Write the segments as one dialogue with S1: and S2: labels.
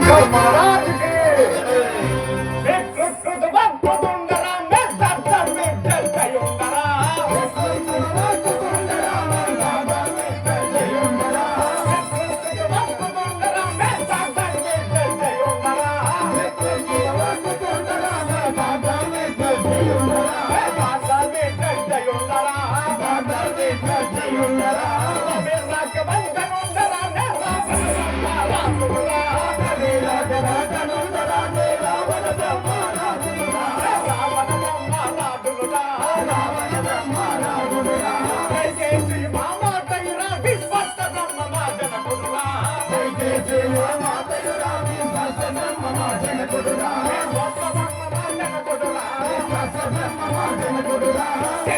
S1: Come on. Thank you.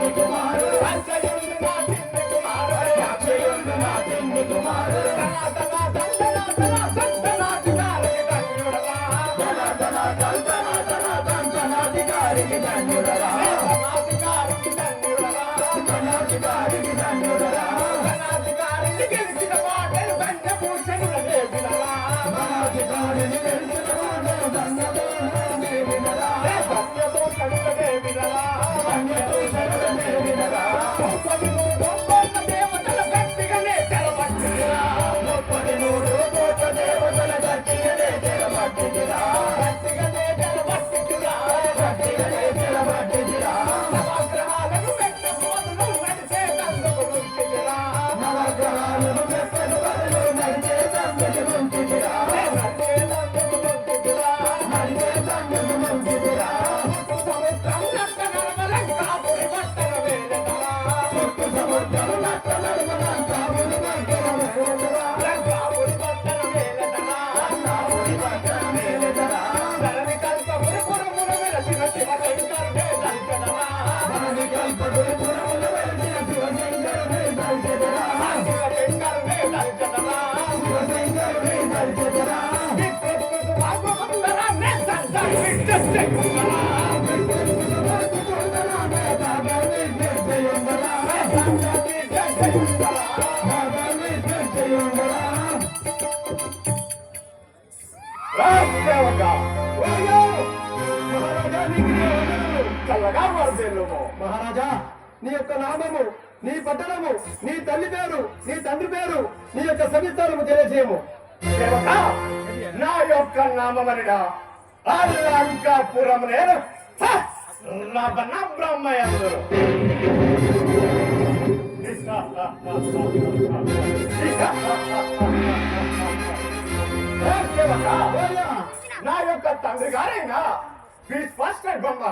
S1: Thank you.
S2: మహారాజా నీ యొక్క నామము నీ పట్టణము నీ తల్లి పేరు నీ తండ్రి పేరు నీ యొక్క సవిస్తారము తెలియజేయము.
S1: నా యొక్క నామమనిడా అల్లంకాపురం నేను. రబన బ్రహ్మయందు నా యొక్క తండ్రి గారైనా? ఫస్ట్ బొమ్మ.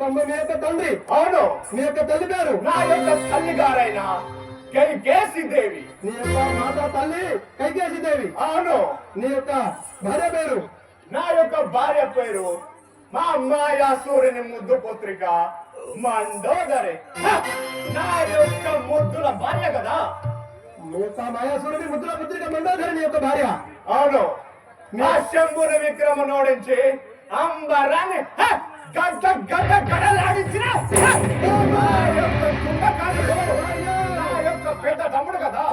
S2: బొమ్మ మీ యొక్క తండ్రి.
S1: అవును.
S2: మీ యొక్క తల్లి గారు
S1: నా యొక్క తల్లి గారైనా? కైకేసిదేవి
S2: నీ యొక్క మాతా తల్లి కైకేసిదేవి
S1: అవును.
S2: నీ యొక్క భార్య పేరు?
S1: నా యొక్క భార్య పేరు మా మాయా సూర్యుని ముద్దు పుత్రిక మండోదరి. నా యొక్క ముద్దుల భార్య కదా?
S2: యొక్క మాయా సూర్యుని ముద్దుల పుత్రిక మండోదరి యొక్క భార్య.
S1: అవును. నా శంభుని విక్రమ నోడించి అంబరాన్ని గద్ద గడ్డ గడలాడించిన నా యొక్క కుంభకారుడు నా యొక్క పెద్ద తమ్ముడు కదా?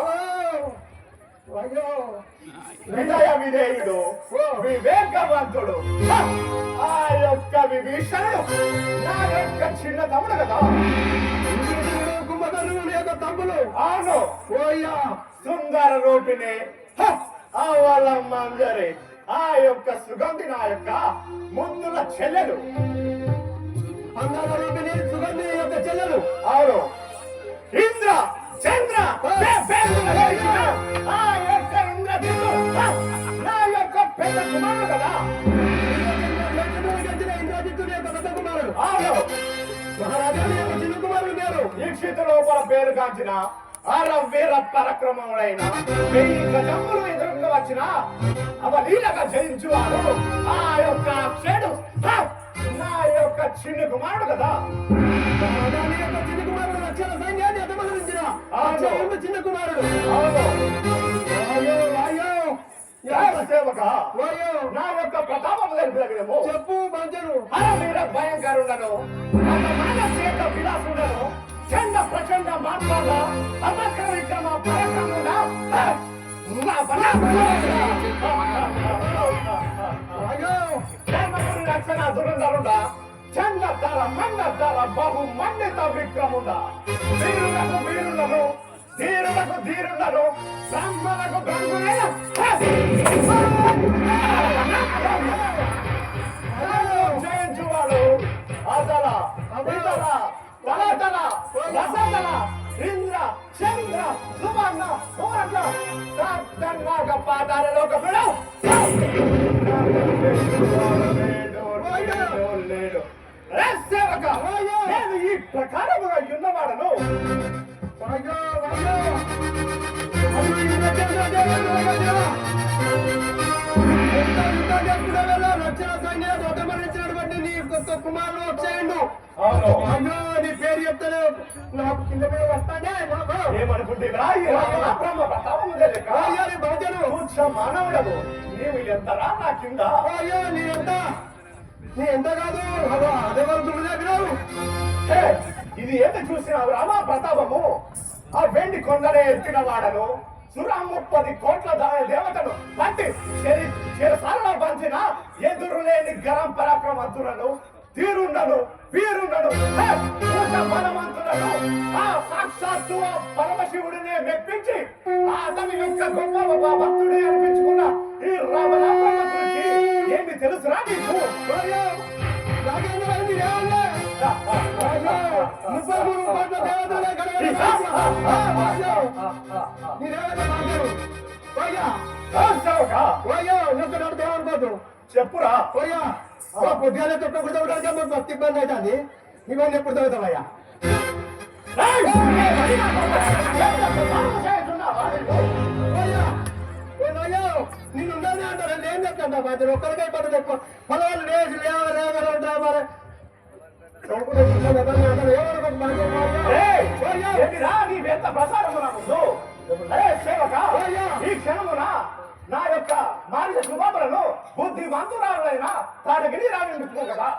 S1: వినయ విధేయుడు వివేకవంతుడు! ఆ యొక్క విభీషణుడు నా యొక్క చిన్న తమ్ముడు కదా.
S2: నీ యొక్క తమ్ములు
S1: అవును.
S2: ఓయ్యా.
S1: సుందర రూపిణి! ఆ వాళ్ళ మంజరి ఆ యొక్క సుగంధి నా యొక్క ముద్దుల చెల్లెలు.
S2: అందాల రూపిణి సుగంధి యొక్క చెల్లెలు.
S1: అవును. ఇంద్ర చంద్ర ఆ కుమారుడు కదా
S2: గంచిన యొక్క పెద్ద కుమారుడు
S1: అవును
S2: యొక్క చిన్న కుమారుడు పేరు
S1: దీక్షిత లోపల పేరు కాంచిన అర వీర పరక్రమములైన వెయ్యి గజములు ఎదురుగా వచ్చిన అవలీలగా జయించువాడు ఆ యొక్క చెడు నా యొక్క చిన్న కుమారుడు కదా
S2: మహారాజా యొక్క చిన్న కుమారుడు లక్షల సైన్యాన్ని చిన్న కుమారుడు.
S1: అవును. సేవక నా యొక్క ప్రతాపం తెలిపినము
S2: చెప్పు
S1: అర వీర భయంకరుడను. మానసేక విలాసుడను. చండ ప్రచండ మాట్లాడ పరక్రముడా హ! నా రక్షణ దురంధరుడా చండతర మండతర బహు మండిత విక్రముడా. వీరులకు వీరులను ధీరులకు ధీరులను బ్రహ్మలకు బ్రహ్మలైన జయించువాడు అదల నేను ఈ ప్రకారముగా ఉన్నవాడను
S2: వాయో అయ్యో కుమారుడు వచ్చేయండు
S1: అవును
S2: అయ్యో నీ పేరు చెప్తానే నాకు కింద మీద వస్తానే బాబా
S1: ఏమనుకుంటేవా ఈ రామ బ్రహ్మ ప్రతాపము తెలియక
S2: అయ్యో నీ బాధ్యను
S1: కూర్చ మానవుడవు నీవు ఎంతరా నా కింద
S2: అయ్యో నీ ఎంత నీ ఎంత కాదు అదో అదే వాళ్ళు దుర్దేవిరావు
S1: హే, ఇది ఎంత చూసినావు? రామా ప్రతాపము? ఆ వెండి కొండనే ఎత్తిన వాడను. సురా ముప్పది కోట్ల దా- దేవతను పరాక్రమంతులను తీరుండను వీరుండను బలవంతులను ఆ సాక్షాత్తు ఆ పరమశివుడినే మెప్పించి ఆ అతని యొక్క గొప్ప భక్తుడే అనిపించుకున్న ఈ రామనాథ గురించి ఏమి తెలుసురా నీకు చెప్పురా
S2: పొద్దుగానే తొక్క కుడతావు మాకు భక్తి ఇబ్బంది అవుతుంది. ఇవన్నీ ఎప్పుడు చదువుతావయ్యా అయ్యా అయ్యో నిన్ను ఉండనే అంటారు ఏం చెప్తాను మరి ఒక్కరికై పడదు ఎక్కువ పొలాలు లేచి లేవ మరి. ఎవరిని అంటారు?
S1: ముందు? సేవక, ఈ క్షణమున నా యొక్క మారిన శుభములను బుద్ధి వంతురాలైనా తాను
S2: గిరిరాని కదా